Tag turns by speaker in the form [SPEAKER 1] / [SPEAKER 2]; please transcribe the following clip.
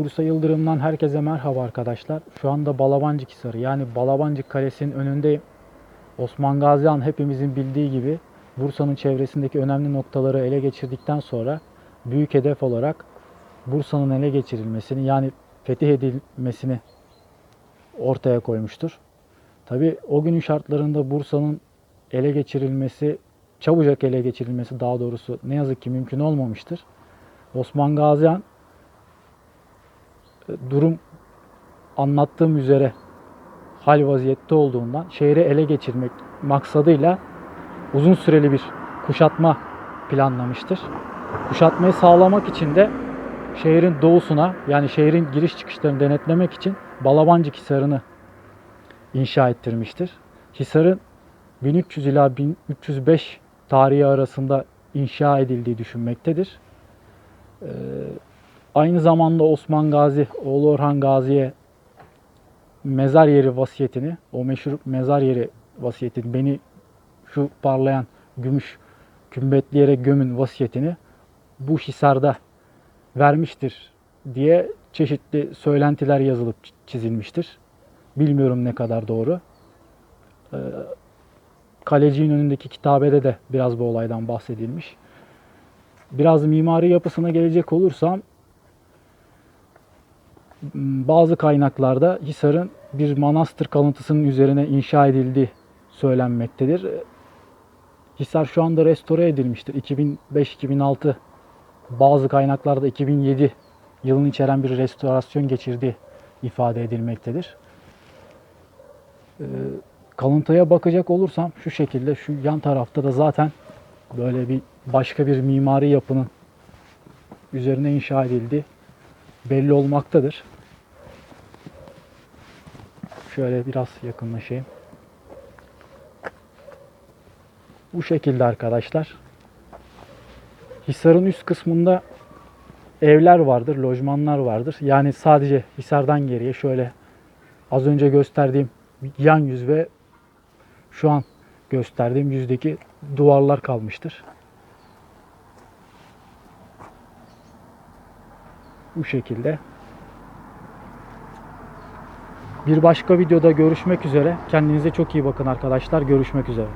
[SPEAKER 1] Bursa Yıldırım'dan herkese merhaba arkadaşlar. Şu anda Balabancık Hisarı yani Balabancık Kalesi'nin önündeyim. Osman Gazi Han hepimizin bildiği gibi Bursa'nın çevresindeki önemli noktaları ele geçirdikten sonra büyük hedef olarak Bursa'nın ele geçirilmesini yani fetih edilmesini ortaya koymuştur. Tabi o günün şartlarında Bursa'nın ele geçirilmesi, çabucak ele geçirilmesi daha doğrusu ne yazık ki mümkün olmamıştır. Osman Gazi Han durum anlattığım üzere hal vaziyette olduğundan şehri ele geçirmek maksadıyla uzun süreli bir kuşatma planlamıştır. Kuşatmayı sağlamak için de şehrin doğusuna yani şehrin giriş çıkışlarını denetlemek için Balabancık Hisarı'nı inşa ettirmiştir. Hisarın 1300 ila 1305 tarihi arasında inşa edildiği düşünmektedir. Ee, Aynı zamanda Osman Gazi, oğlu Orhan Gazi'ye mezar yeri vasiyetini, o meşhur mezar yeri vasiyetini, beni şu parlayan gümüş kümbetli yere gömün vasiyetini bu Hisar'da vermiştir diye çeşitli söylentiler yazılıp çizilmiştir. Bilmiyorum ne kadar doğru. Ee, Kaleci'nin önündeki kitabede de biraz bu olaydan bahsedilmiş. Biraz mimari yapısına gelecek olursam bazı kaynaklarda Hisar'ın bir manastır kalıntısının üzerine inşa edildiği söylenmektedir. Hisar şu anda restore edilmiştir. 2005-2006 bazı kaynaklarda 2007 yılını içeren bir restorasyon geçirdiği ifade edilmektedir. Ee, kalıntıya bakacak olursam şu şekilde şu yan tarafta da zaten böyle bir başka bir mimari yapının üzerine inşa edildiği belli olmaktadır. Şöyle biraz yakınlaşayım. Bu şekilde arkadaşlar. Hisar'ın üst kısmında evler vardır, lojmanlar vardır. Yani sadece Hisar'dan geriye şöyle az önce gösterdiğim yan yüz ve şu an gösterdiğim yüzdeki duvarlar kalmıştır. Bu şekilde. Bir başka videoda görüşmek üzere. Kendinize çok iyi bakın arkadaşlar. Görüşmek üzere.